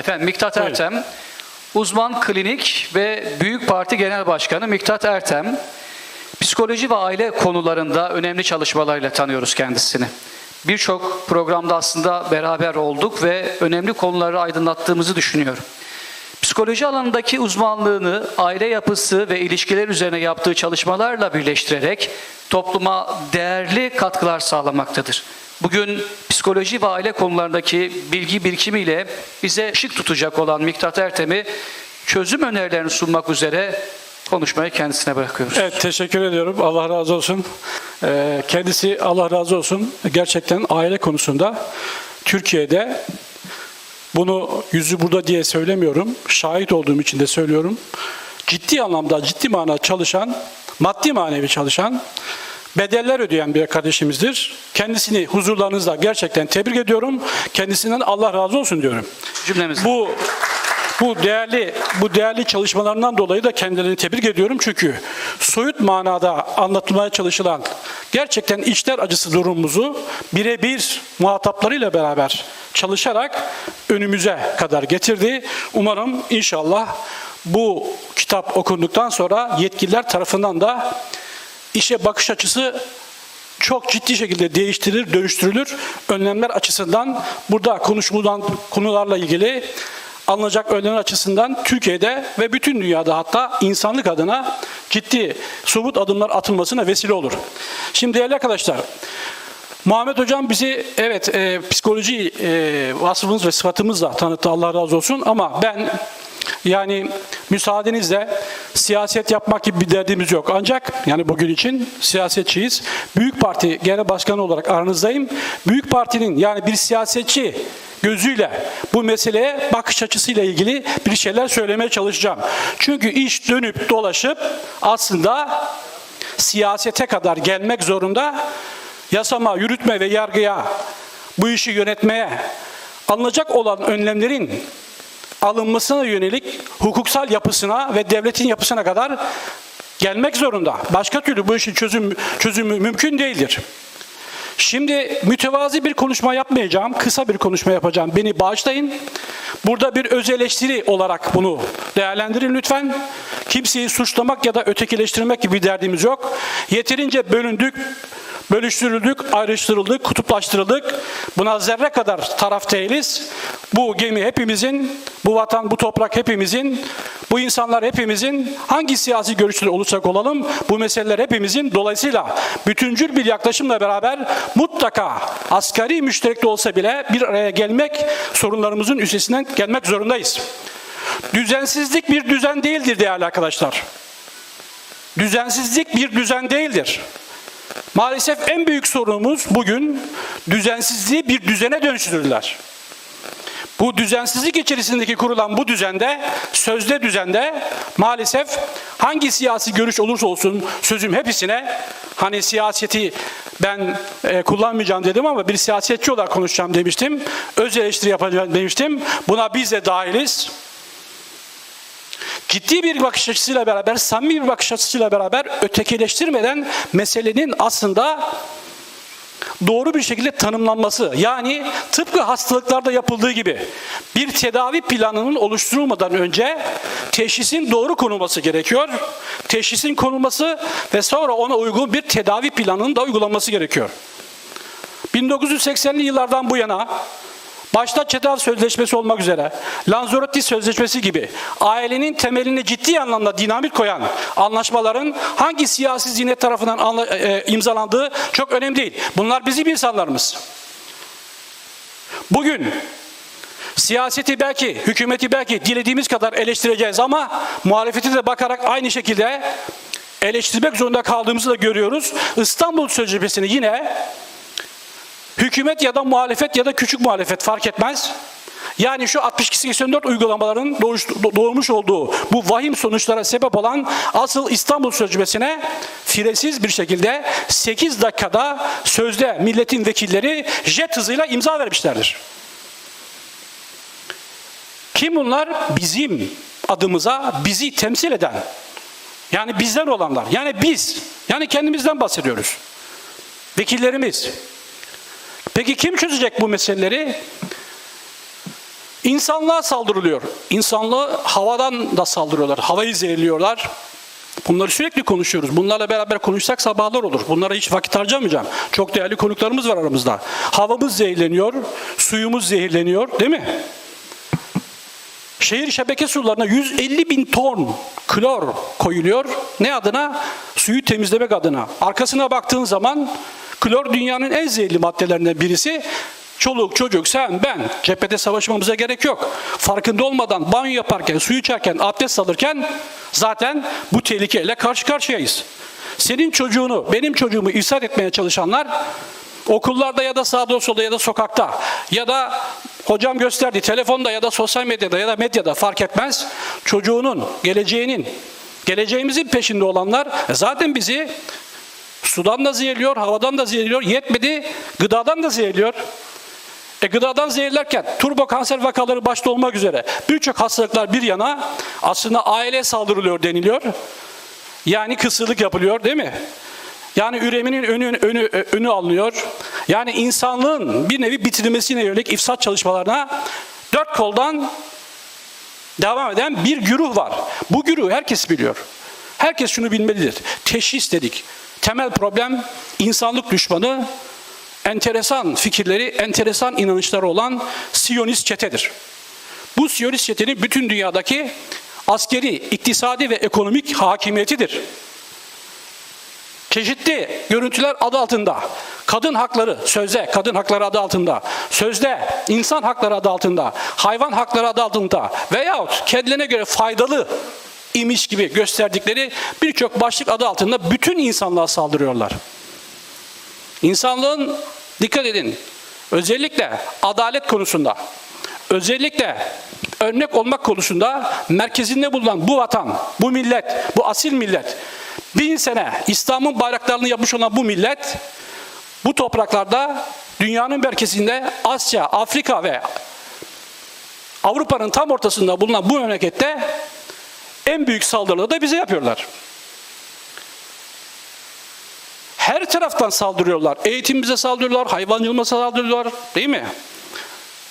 Efendim Miktat Buyurun. Ertem, uzman klinik ve Büyük Parti Genel Başkanı Miktat Ertem, psikoloji ve aile konularında önemli çalışmalarıyla tanıyoruz kendisini. Birçok programda aslında beraber olduk ve önemli konuları aydınlattığımızı düşünüyorum. Psikoloji alanındaki uzmanlığını aile yapısı ve ilişkiler üzerine yaptığı çalışmalarla birleştirerek topluma değerli katkılar sağlamaktadır. Bugün psikoloji ve aile konularındaki bilgi birikimiyle bize ışık tutacak olan Miktat Ertem'i çözüm önerilerini sunmak üzere konuşmayı kendisine bırakıyoruz. Evet teşekkür ediyorum. Allah razı olsun. Ee, kendisi Allah razı olsun. Gerçekten aile konusunda Türkiye'de bunu yüzü burada diye söylemiyorum. Şahit olduğum için de söylüyorum. Ciddi anlamda ciddi mana çalışan, maddi manevi çalışan, bedeller ödeyen bir kardeşimizdir. Kendisini huzurlarınızda gerçekten tebrik ediyorum. Kendisinden Allah razı olsun diyorum. Cümlemiz. Bu bu değerli bu değerli çalışmalarından dolayı da kendilerini tebrik ediyorum çünkü soyut manada anlatılmaya çalışılan gerçekten içler acısı durumumuzu birebir muhataplarıyla beraber çalışarak önümüze kadar getirdi. Umarım inşallah bu kitap okunduktan sonra yetkililer tarafından da işe bakış açısı çok ciddi şekilde değiştirilir, dönüştürülür. Önlemler açısından burada konuşulan konularla ilgili alınacak önlemler açısından Türkiye'de ve bütün dünyada hatta insanlık adına ciddi somut adımlar atılmasına vesile olur. Şimdi değerli arkadaşlar, Muhammed Hocam bizi evet e, psikoloji e, vasfımız ve sıfatımızla tanıttı Allah razı olsun ama ben yani müsaadenizle siyaset yapmak gibi bir derdimiz yok. Ancak yani bugün için siyasetçiyiz. Büyük Parti Genel Başkanı olarak aranızdayım. Büyük Parti'nin yani bir siyasetçi gözüyle bu meseleye bakış açısıyla ilgili bir şeyler söylemeye çalışacağım. Çünkü iş dönüp dolaşıp aslında siyasete kadar gelmek zorunda yasama, yürütme ve yargıya bu işi yönetmeye alınacak olan önlemlerin alınmasına yönelik hukuksal yapısına ve devletin yapısına kadar gelmek zorunda. Başka türlü bu işin çözüm, çözümü mümkün değildir. Şimdi mütevazi bir konuşma yapmayacağım. Kısa bir konuşma yapacağım. Beni bağışlayın. Burada bir öz eleştiri olarak bunu değerlendirin lütfen. Kimseyi suçlamak ya da ötekileştirmek gibi bir derdimiz yok. Yeterince bölündük, bölüştürüldük, ayrıştırıldık, kutuplaştırıldık. Buna zerre kadar taraf değiliz. Bu gemi hepimizin, bu vatan, bu toprak hepimizin, bu insanlar hepimizin, hangi siyasi görüşleri olursak olalım, bu meseleler hepimizin. Dolayısıyla bütüncül bir yaklaşımla beraber mutlaka asgari müşterek de olsa bile bir araya gelmek, sorunlarımızın üstesinden gelmek zorundayız. Düzensizlik bir düzen değildir değerli arkadaşlar. Düzensizlik bir düzen değildir. Maalesef en büyük sorunumuz bugün düzensizliği bir düzene dönüştürdüler. Bu düzensizlik içerisindeki kurulan bu düzende, sözde düzende maalesef hangi siyasi görüş olursa olsun sözüm hepsine hani siyaseti ben e, kullanmayacağım dedim ama bir siyasetçi olarak konuşacağım demiştim. Öz eleştiri yapacağım demiştim. Buna biz de dahiliz. Ciddi bir bakış açısıyla beraber, samimi bir bakış açısıyla beraber ötekileştirmeden meselenin aslında doğru bir şekilde tanımlanması yani tıpkı hastalıklarda yapıldığı gibi bir tedavi planının oluşturulmadan önce teşhisin doğru konulması gerekiyor. Teşhisin konulması ve sonra ona uygun bir tedavi planının da uygulanması gerekiyor. 1980'li yıllardan bu yana başta Çetal Sözleşmesi olmak üzere Lanzarote Sözleşmesi gibi ailenin temeline ciddi anlamda dinamik koyan anlaşmaların hangi siyasi zihniyet tarafından anla- e, imzalandığı çok önemli değil. Bunlar bizim insanlarımız. Bugün siyaseti belki, hükümeti belki dilediğimiz kadar eleştireceğiz ama muhalefeti de bakarak aynı şekilde eleştirmek zorunda kaldığımızı da görüyoruz. İstanbul Sözleşmesi'ni yine hükümet ya da muhalefet ya da küçük muhalefet fark etmez. Yani şu 62-84 uygulamaların doğuş, doğurmuş olduğu bu vahim sonuçlara sebep olan asıl İstanbul Sözleşmesi'ne firesiz bir şekilde 8 dakikada sözde milletin vekilleri jet hızıyla imza vermişlerdir. Kim bunlar? Bizim adımıza bizi temsil eden. Yani bizden olanlar. Yani biz. Yani kendimizden bahsediyoruz. Vekillerimiz. Peki kim çözecek bu meseleleri? İnsanlığa saldırılıyor. İnsanlığı havadan da saldırıyorlar. Havayı zehirliyorlar. Bunları sürekli konuşuyoruz. Bunlarla beraber konuşsak sabahlar olur. Bunlara hiç vakit harcamayacağım. Çok değerli konuklarımız var aramızda. Havamız zehirleniyor, suyumuz zehirleniyor değil mi? Şehir şebeke sularına 150 bin ton klor koyuluyor. Ne adına? Suyu temizlemek adına. Arkasına baktığın zaman klor dünyanın en zehirli maddelerinden birisi. Çoluk, çocuk, sen, ben cephede savaşmamıza gerek yok. Farkında olmadan banyo yaparken, suyu içerken, abdest alırken zaten bu tehlikeyle karşı karşıyayız. Senin çocuğunu, benim çocuğumu ifsad etmeye çalışanlar okullarda ya da sağda solda ya da sokakta ya da hocam gösterdi telefonda ya da sosyal medyada ya da medyada fark etmez çocuğunun geleceğinin geleceğimizin peşinde olanlar zaten bizi sudan da zehirliyor, havadan da zehirliyor, yetmedi gıdadan da zehirliyor. E gıdadan zehirlerken turbo kanser vakaları başta olmak üzere birçok hastalıklar bir yana aslında aile saldırılıyor deniliyor. Yani kısırlık yapılıyor değil mi? Yani üreminin önü, önü, önü alınıyor. Yani insanlığın bir nevi bitirilmesine yönelik ifsat çalışmalarına dört koldan devam eden bir güruh var. Bu güruh herkes biliyor. Herkes şunu bilmelidir. Teşhis dedik. Temel problem insanlık düşmanı, enteresan fikirleri, enteresan inanışları olan Siyonist çetedir. Bu Siyonist çetenin bütün dünyadaki askeri, iktisadi ve ekonomik hakimiyetidir. Çeşitli görüntüler adı altında, kadın hakları sözde, kadın hakları adı altında, sözde insan hakları adı altında, hayvan hakları adı altında. Veyahut kendilerine göre faydalı imiş gibi gösterdikleri birçok başlık adı altında bütün insanlığa saldırıyorlar. İnsanlığın dikkat edin özellikle adalet konusunda özellikle örnek olmak konusunda merkezinde bulunan bu vatan, bu millet, bu asil millet bin sene İslam'ın bayraklarını yapmış olan bu millet bu topraklarda dünyanın merkezinde Asya, Afrika ve Avrupa'nın tam ortasında bulunan bu memlekette en büyük saldırıları da bize yapıyorlar. Her taraftan saldırıyorlar. Eğitimimize saldırıyorlar, hayvancılığımıza saldırıyorlar değil mi?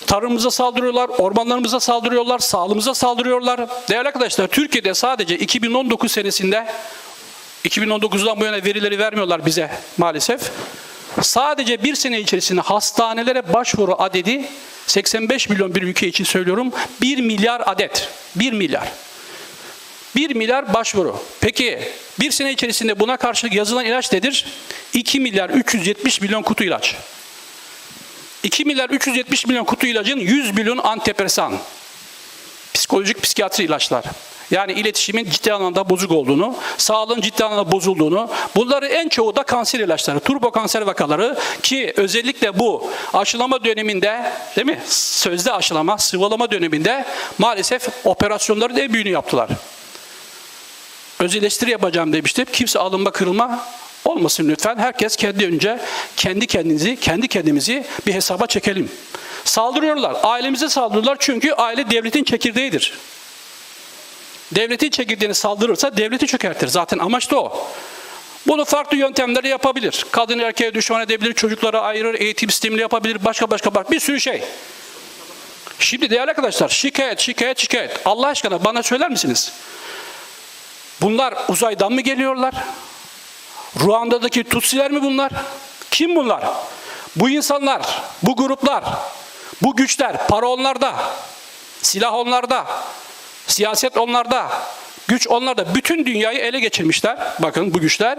Tarımımıza saldırıyorlar, ormanlarımıza saldırıyorlar, sağlığımıza saldırıyorlar. Değerli arkadaşlar Türkiye'de sadece 2019 senesinde 2019'dan bu yana verileri vermiyorlar bize maalesef. Sadece bir sene içerisinde hastanelere başvuru adedi 85 milyon bir ülke için söylüyorum 1 milyar adet. 1 milyar. 1 milyar başvuru. Peki bir sene içerisinde buna karşılık yazılan ilaç nedir? 2 milyar 370 milyon kutu ilaç. 2 milyar 370 milyon kutu ilacın 100 milyon antidepresan. Psikolojik psikiyatri ilaçlar. Yani iletişimin ciddi anlamda bozuk olduğunu, sağlığın ciddi anlamda bozulduğunu, bunları en çoğu da kanser ilaçları, turbo kanser vakaları ki özellikle bu aşılama döneminde, değil mi? Sözde aşılama, sıvılama döneminde maalesef operasyonların en büyüğünü yaptılar. Öz eleştiri yapacağım demiştim. Kimse alınma kırılma olmasın lütfen. Herkes kendi önce kendi kendinizi, kendi kendimizi bir hesaba çekelim. Saldırıyorlar. Ailemize saldırıyorlar çünkü aile devletin çekirdeğidir. Devletin çekirdeğini saldırırsa devleti çökertir. Zaten amaç da o. Bunu farklı yöntemleri yapabilir. Kadın erkeğe düşman edebilir, çocuklara ayırır, eğitim sistemini yapabilir, başka başka bak bir sürü şey. Şimdi değerli arkadaşlar şikayet, şikayet, şikayet. Allah aşkına bana söyler misiniz? Bunlar uzaydan mı geliyorlar? Ruanda'daki Tutsiler mi bunlar? Kim bunlar? Bu insanlar, bu gruplar, bu güçler, para onlarda, silah onlarda, siyaset onlarda, güç onlarda. Bütün dünyayı ele geçirmişler. Bakın bu güçler.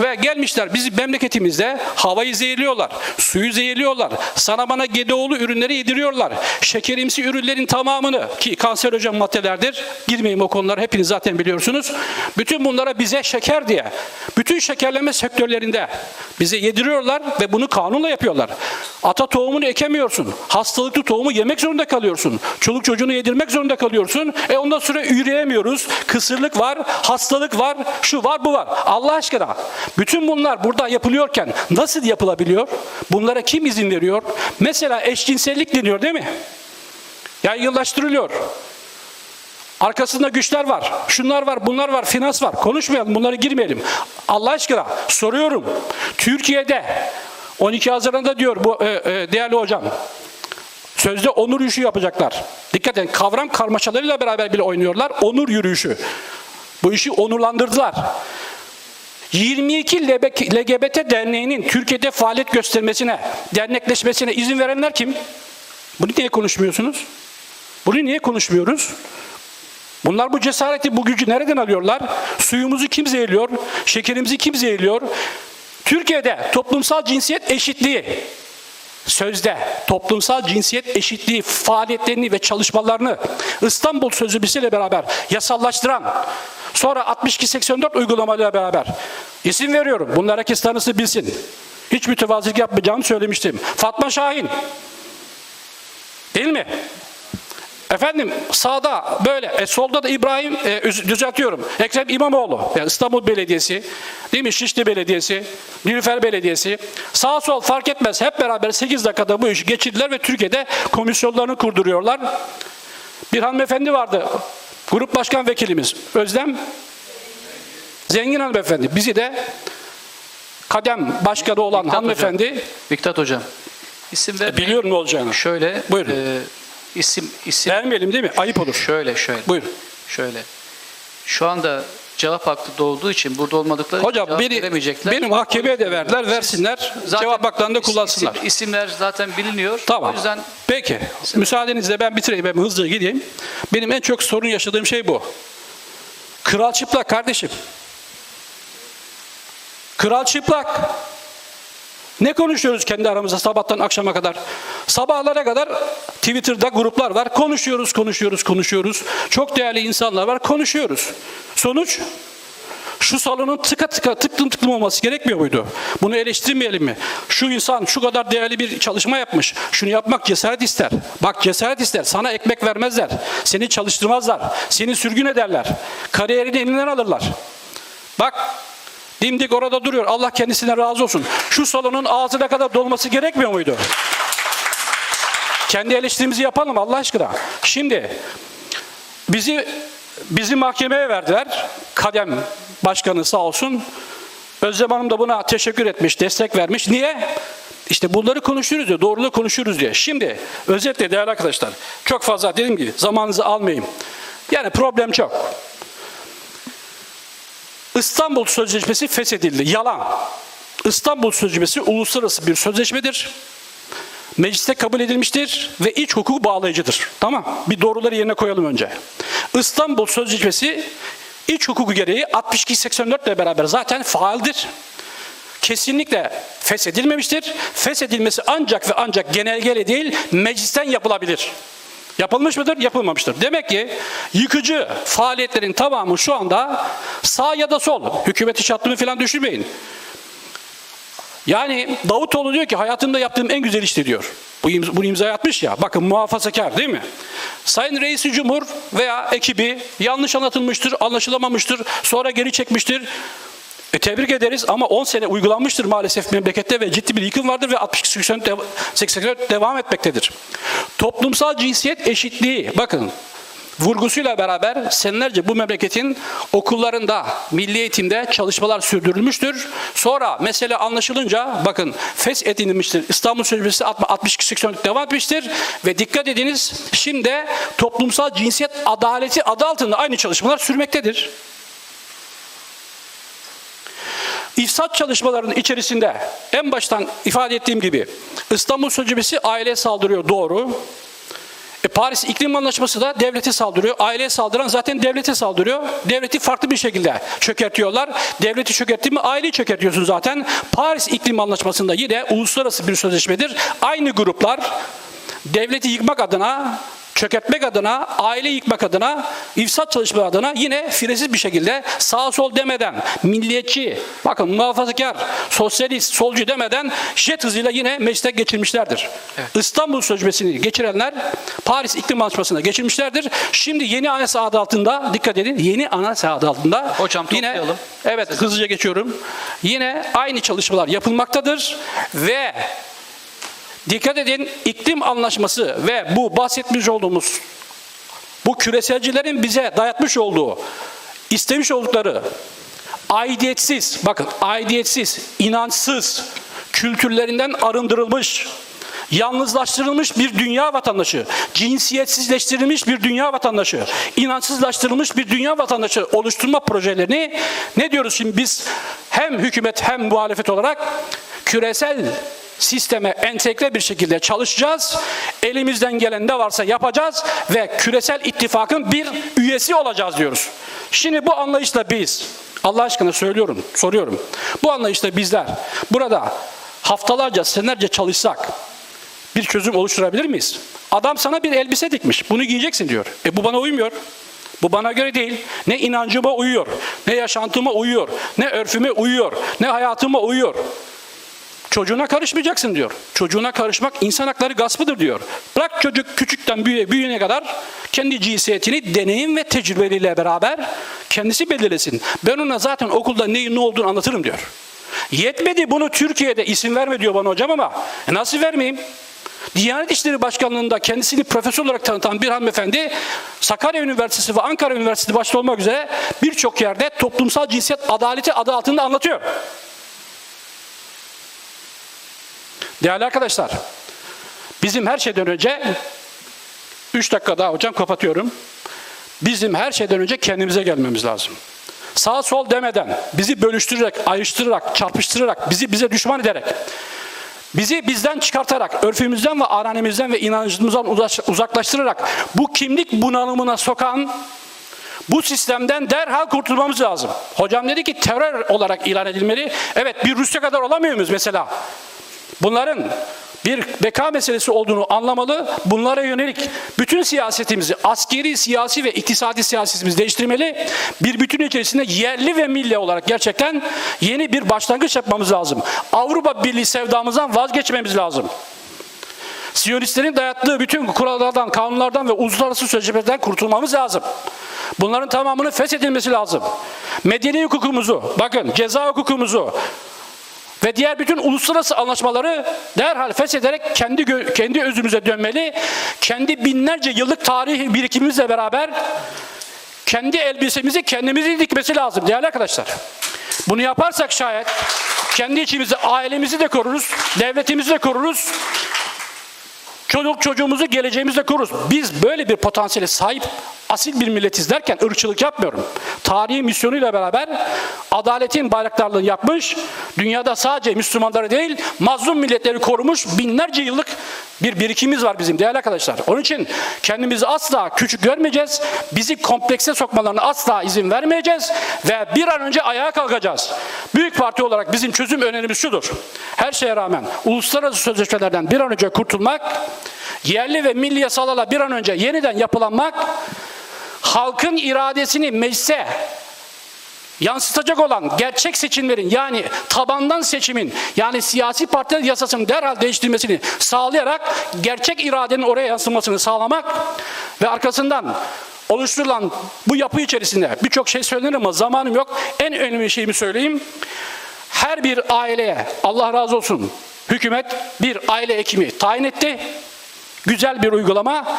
Ve gelmişler bizim memleketimizde havayı zehirliyorlar, suyu zehirliyorlar, sana bana gedeoğlu ürünleri yediriyorlar. Şekerimsi ürünlerin tamamını ki kanserojen maddelerdir, girmeyeyim o konulara hepiniz zaten biliyorsunuz. Bütün bunlara bize şeker diye, bütün şekerleme sektörlerinde bize yediriyorlar ve bunu kanunla yapıyorlar. Ata tohumunu ekemiyorsun, hastalıklı tohumu yemek zorunda kalıyorsun, çoluk çocuğunu yedirmek zorunda kalıyorsun. E ondan sonra üreyemiyoruz, kısırlık var, hastalık var, şu var bu var. Allah aşkına bütün bunlar burada yapılıyorken nasıl yapılabiliyor? Bunlara kim izin veriyor? Mesela eşcinsellik deniyor değil mi? Yaygınlaştırılıyor. Arkasında güçler var. Şunlar var, bunlar var, finans var. Konuşmayalım, bunlara girmeyelim. Allah aşkına soruyorum. Türkiye'de 12 Haziran'da diyor bu e, e, değerli hocam. Sözde onur yürüyüşü yapacaklar. Dikkat edin kavram karmaşalarıyla beraber bile oynuyorlar. Onur yürüyüşü. Bu işi onurlandırdılar. 22 LGBT derneğinin Türkiye'de faaliyet göstermesine, dernekleşmesine izin verenler kim? Bunu niye konuşmuyorsunuz? Bunu niye konuşmuyoruz? Bunlar bu cesareti, bu gücü nereden alıyorlar? Suyumuzu kim zehirliyor? Şekerimizi kim zehirliyor? Türkiye'de toplumsal cinsiyet eşitliği sözde toplumsal cinsiyet eşitliği faaliyetlerini ve çalışmalarını İstanbul Sözleşmesi ile beraber yasallaştıran sonra 62-84 uygulamayla beraber isim veriyorum. Bunlar herkes tanısı bilsin. Hiç mütevazilik yapmayacağımı söylemiştim. Fatma Şahin. Değil mi? Efendim sağda böyle, e, solda da İbrahim, e, üz- düzeltiyorum, Ekrem İmamoğlu, yani İstanbul Belediyesi, değil mi Şişli Belediyesi, Nilüfer Belediyesi, sağ sol fark etmez hep beraber 8 dakikada bu işi geçirdiler ve Türkiye'de komisyonlarını kurduruyorlar. Bir hanımefendi vardı, grup başkan vekilimiz, Özlem Zengin hanımefendi, bizi de kadem başkanı olan Miktat hanımefendi, Hocam, Miktat Hocam. İsim ver. biliyorum ne olacağını. Şöyle. Buyurun. e, isim isim Vermeyelim değil mi? Ayıp olur. şöyle şöyle. Buyurun. Şöyle. Şu anda cevap hakkı doğduğu için burada olmadıkları Hocam cevap beni, veremeyecekler. beni mahkemeye de verdiler, versinler. Zaten cevap haklarını da kullansınlar. isim- isimler zaten biliniyor. Tamam. O yüzden Peki. Müsaadenizle ben bitireyim, ben hızlıca gideyim. Benim en çok sorun yaşadığım şey bu. Kral çıplak kardeşim. Kral çıplak. Ne konuşuyoruz kendi aramızda sabahtan akşama kadar? Sabahlara kadar Twitter'da gruplar var. Konuşuyoruz, konuşuyoruz, konuşuyoruz. Çok değerli insanlar var, konuşuyoruz. Sonuç? Şu salonun tıka tıka tıklım tıklım olması gerekmiyor muydu? Bunu eleştirmeyelim mi? Şu insan şu kadar değerli bir çalışma yapmış. Şunu yapmak cesaret ister. Bak cesaret ister. Sana ekmek vermezler. Seni çalıştırmazlar. Seni sürgün ederler. Kariyerini elinden alırlar. Bak dimdik orada duruyor. Allah kendisine razı olsun. Şu salonun ağzına kadar dolması gerekmiyor muydu? Kendi eleştirimizi yapalım Allah aşkına. Şimdi bizi bizi mahkemeye verdiler. Kadem başkanı sağ olsun. Özlem Hanım da buna teşekkür etmiş, destek vermiş. Niye? İşte bunları konuşuyoruz diye, doğruluğu konuşuyoruz diye. Şimdi özetle değerli arkadaşlar, çok fazla dediğim gibi zamanınızı almayayım. Yani problem çok. İstanbul Sözleşmesi feshedildi. Yalan. İstanbul Sözleşmesi uluslararası bir sözleşmedir. Mecliste kabul edilmiştir ve iç hukuk bağlayıcıdır. Tamam. Bir doğruları yerine koyalım önce. İstanbul Sözleşmesi iç hukuku gereği 62-84 ile beraber zaten faaldir. Kesinlikle feshedilmemiştir. Feshedilmesi ancak ve ancak genelgeyle değil meclisten yapılabilir. Yapılmış mıdır? Yapılmamıştır. Demek ki yıkıcı faaliyetlerin tamamı şu anda sağ ya da sol. Hükümeti çattığını falan düşünmeyin. Yani Davutoğlu diyor ki hayatımda yaptığım en güzel işti diyor. Bu imza, bunu imza atmış ya. Bakın muhafazakar değil mi? Sayın Reisi Cumhur veya ekibi yanlış anlatılmıştır, anlaşılamamıştır, sonra geri çekmiştir. E, tebrik ederiz ama 10 sene uygulanmıştır maalesef memlekette ve ciddi bir yıkım vardır ve 62-84 dev- 84 devam etmektedir. Toplumsal cinsiyet eşitliği bakın vurgusuyla beraber senelerce bu memleketin okullarında, milli eğitimde çalışmalar sürdürülmüştür. Sonra mesele anlaşılınca bakın fes edilmiştir. İstanbul Sözleşmesi 62-84 devam etmiştir ve dikkat ediniz şimdi toplumsal cinsiyet adaleti adı altında aynı çalışmalar sürmektedir. İfsat çalışmalarının içerisinde en baştan ifade ettiğim gibi İstanbul Sözleşmesi aileye saldırıyor doğru. E, Paris İklim Anlaşması da devlete saldırıyor. Aileye saldıran zaten devlete saldırıyor. Devleti farklı bir şekilde çökertiyorlar. Devleti çökertti mi aileyi çökertiyorsun zaten. Paris İklim Anlaşması'nda yine uluslararası bir sözleşmedir. Aynı gruplar devleti yıkmak adına çökertmek adına, aile yıkmak adına, ifsat çalışmaları adına yine firesiz bir şekilde sağ sol demeden, milliyetçi, bakın muhafazakar, sosyalist, solcu demeden jet hızıyla yine mecliste geçirmişlerdir. İstanbul Sözleşmesi'ni geçirenler Paris İklim Anlaşması'na geçirmişlerdir. Şimdi yeni anayasa adı altında, dikkat edin, yeni anayasa adı altında Hocam yine, toplayalım. evet hızlıca geçiyorum. Yine aynı çalışmalar yapılmaktadır ve Dikkat edin iklim anlaşması ve bu bahsetmiş olduğumuz bu küreselcilerin bize dayatmış olduğu, istemiş oldukları aidiyetsiz, bakın aidiyetsiz, inançsız, kültürlerinden arındırılmış, yalnızlaştırılmış bir dünya vatandaşı, cinsiyetsizleştirilmiş bir dünya vatandaşı, inançsızlaştırılmış bir dünya vatandaşı oluşturma projelerini ne diyoruz şimdi biz? Hem hükümet hem muhalefet olarak küresel sisteme entegre bir şekilde çalışacağız. Elimizden gelen ne varsa yapacağız ve küresel ittifakın bir üyesi olacağız diyoruz. Şimdi bu anlayışla biz Allah aşkına söylüyorum, soruyorum. Bu anlayışla bizler burada haftalarca, senelerce çalışsak bir çözüm oluşturabilir miyiz? Adam sana bir elbise dikmiş. Bunu giyeceksin diyor. E bu bana uymuyor. Bu bana göre değil. Ne inancıma uyuyor, ne yaşantıma uyuyor, ne örfüme uyuyor, ne hayatıma uyuyor. Çocuğuna karışmayacaksın diyor. Çocuğuna karışmak insan hakları gaspıdır diyor. Bırak çocuk küçükten büyüye, büyüyene kadar kendi cinsiyetini deneyim ve tecrübeleriyle beraber kendisi belirlesin. Ben ona zaten okulda neyin ne olduğunu anlatırım diyor. Yetmedi bunu Türkiye'de isim verme diyor bana hocam ama e nasıl vermeyeyim? Diyanet İşleri Başkanlığı'nda kendisini profesör olarak tanıtan bir hanımefendi Sakarya Üniversitesi ve Ankara Üniversitesi başta olmak üzere birçok yerde toplumsal cinsiyet adaleti adı altında anlatıyor. Değerli arkadaşlar, bizim her şeyden önce 3 dakika daha hocam kapatıyorum. Bizim her şeyden önce kendimize gelmemiz lazım. Sağ sol demeden, bizi bölüştürerek, ayrıştırarak, çarpıştırarak, bizi bize düşman ederek, bizi bizden çıkartarak, örfümüzden ve aranemizden ve inancımızdan uzaklaştırarak bu kimlik bunalımına sokan bu sistemden derhal kurtulmamız lazım. Hocam dedi ki terör olarak ilan edilmeli. Evet bir Rusya kadar olamıyor muyuz mesela? Bunların bir beka meselesi olduğunu anlamalı. Bunlara yönelik bütün siyasetimizi, askeri, siyasi ve iktisadi siyasetimizi değiştirmeli. Bir bütün içerisinde yerli ve milli olarak gerçekten yeni bir başlangıç yapmamız lazım. Avrupa Birliği sevdamızdan vazgeçmemiz lazım. Siyonistlerin dayattığı bütün kurallardan, kanunlardan ve uluslararası sözleşmelerden kurtulmamız lazım. Bunların tamamının feshedilmesi lazım. Medeni hukukumuzu, bakın ceza hukukumuzu, ve diğer bütün uluslararası anlaşmaları derhal feshederek kendi kendi özümüze dönmeli. Kendi binlerce yıllık tarih birikimimizle beraber kendi elbisemizi kendimizi dikmesi lazım değerli arkadaşlar. Bunu yaparsak şayet kendi içimizi, ailemizi de koruruz, devletimizi de koruruz. Çocuk çocuğumuzu geleceğimizde koruruz. Biz böyle bir potansiyele sahip asil bir milletiz derken ırkçılık yapmıyorum. Tarihi misyonuyla beraber adaletin bayraktarlığını yapmış, dünyada sadece Müslümanları değil mazlum milletleri korumuş binlerce yıllık bir birikimimiz var bizim değerli arkadaşlar. Onun için kendimizi asla küçük görmeyeceğiz. Bizi komplekse sokmalarına asla izin vermeyeceğiz ve bir an önce ayağa kalkacağız. Büyük parti olarak bizim çözüm önerimiz şudur. Her şeye rağmen uluslararası sözleşmelerden bir an önce kurtulmak, yerli ve milli yasalarla bir an önce yeniden yapılanmak, halkın iradesini meclise yansıtacak olan gerçek seçimlerin yani tabandan seçimin yani siyasi partiler yasasının derhal değiştirmesini sağlayarak gerçek iradenin oraya yansımasını sağlamak ve arkasından oluşturulan bu yapı içerisinde birçok şey söylenir ama zamanım yok. En önemli şeyimi söyleyeyim. Her bir aileye Allah razı olsun hükümet bir aile hekimi tayin etti. Güzel bir uygulama.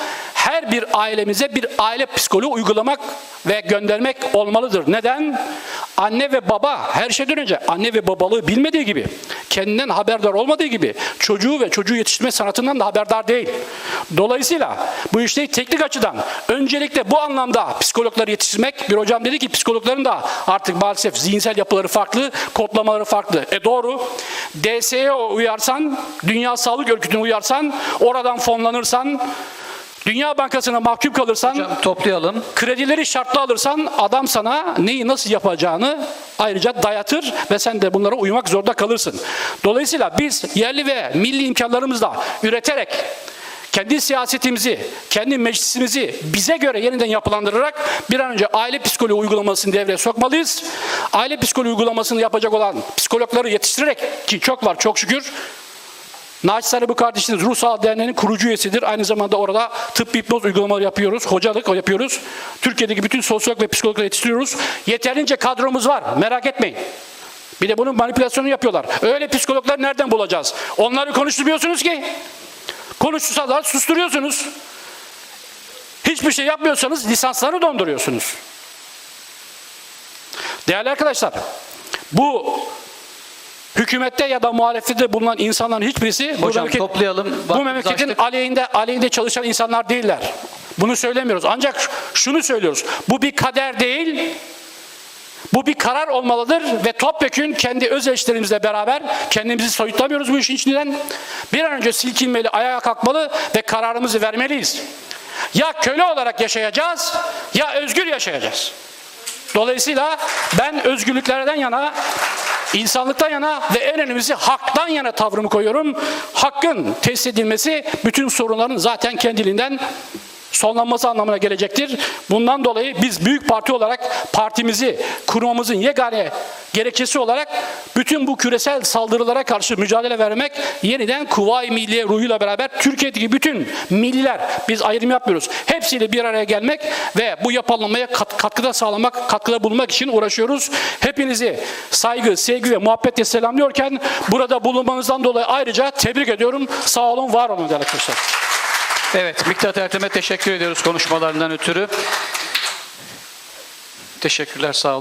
Her bir ailemize bir aile psikoloğu uygulamak ve göndermek olmalıdır. Neden? Anne ve baba her şeyden önce anne ve babalığı bilmediği gibi, kendinden haberdar olmadığı gibi çocuğu ve çocuğu yetiştirme sanatından da haberdar değil. Dolayısıyla bu işte teknik açıdan öncelikle bu anlamda psikologları yetiştirmek, bir hocam dedi ki psikologların da artık maalesef zihinsel yapıları farklı, kodlamaları farklı. E doğru. DSE'ye uyarsan, Dünya Sağlık Örgütü'ne uyarsan, oradan fonlanırsan, Dünya Bankası'na mahkum kalırsan, Hocam toplayalım. kredileri şartlı alırsan adam sana neyi nasıl yapacağını ayrıca dayatır ve sen de bunlara uymak zorunda kalırsın. Dolayısıyla biz yerli ve milli imkanlarımızla üreterek kendi siyasetimizi, kendi meclisimizi bize göre yeniden yapılandırarak bir an önce aile psikoloğu uygulamasını devreye sokmalıyız. Aile psikoloğu uygulamasını yapacak olan psikologları yetiştirerek ki çok var çok şükür Naci Sarı bu kardeşiniz Ruh Sağlığı Derneği'nin kurucu üyesidir. Aynı zamanda orada tıp hipnoz uygulamaları yapıyoruz. Hocalık yapıyoruz. Türkiye'deki bütün sosyolog ve psikologları yetiştiriyoruz. Yeterince kadromuz var. Merak etmeyin. Bir de bunun manipülasyonu yapıyorlar. Öyle psikologlar nereden bulacağız? Onları konuşturmuyorsunuz ki. Konuştursalar susturuyorsunuz. Hiçbir şey yapmıyorsanız lisanslarını donduruyorsunuz. Değerli arkadaşlar, bu hükümette ya da muhalefette bulunan insanların hiçbirisi bu, Hocam memleket- toplayalım. bu Vaktimizi memleketin açtık. aleyhinde, aleyhinde çalışan insanlar değiller. Bunu söylemiyoruz. Ancak şunu söylüyoruz. Bu bir kader değil, bu bir karar olmalıdır ve topyekün kendi öz eleştirimizle beraber kendimizi soyutlamıyoruz bu işin içinden. Bir an önce silkinmeli, ayağa kalkmalı ve kararımızı vermeliyiz. Ya köle olarak yaşayacağız ya özgür yaşayacağız. Dolayısıyla ben özgürlüklerden yana, insanlıktan yana ve en önemlisi haktan yana tavrımı koyuyorum. Hakkın tesis edilmesi bütün sorunların zaten kendiliğinden sonlanması anlamına gelecektir. Bundan dolayı biz büyük parti olarak partimizi kurmamızın yegane gerekçesi olarak bütün bu küresel saldırılara karşı mücadele vermek yeniden Kuvayi Milliye ruhuyla beraber Türkiye'deki bütün milliler biz ayrım yapmıyoruz. Hepsiyle bir araya gelmek ve bu yapılanmaya kat- katkıda sağlamak, katkıda bulunmak için uğraşıyoruz. Hepinizi saygı, sevgi ve muhabbetle selamlıyorken burada bulunmanızdan dolayı ayrıca tebrik ediyorum. Sağ olun, var olun değerli arkadaşlar. Evet, Miktat Ertem'e teşekkür ediyoruz konuşmalarından ötürü. Teşekkürler, sağ olun.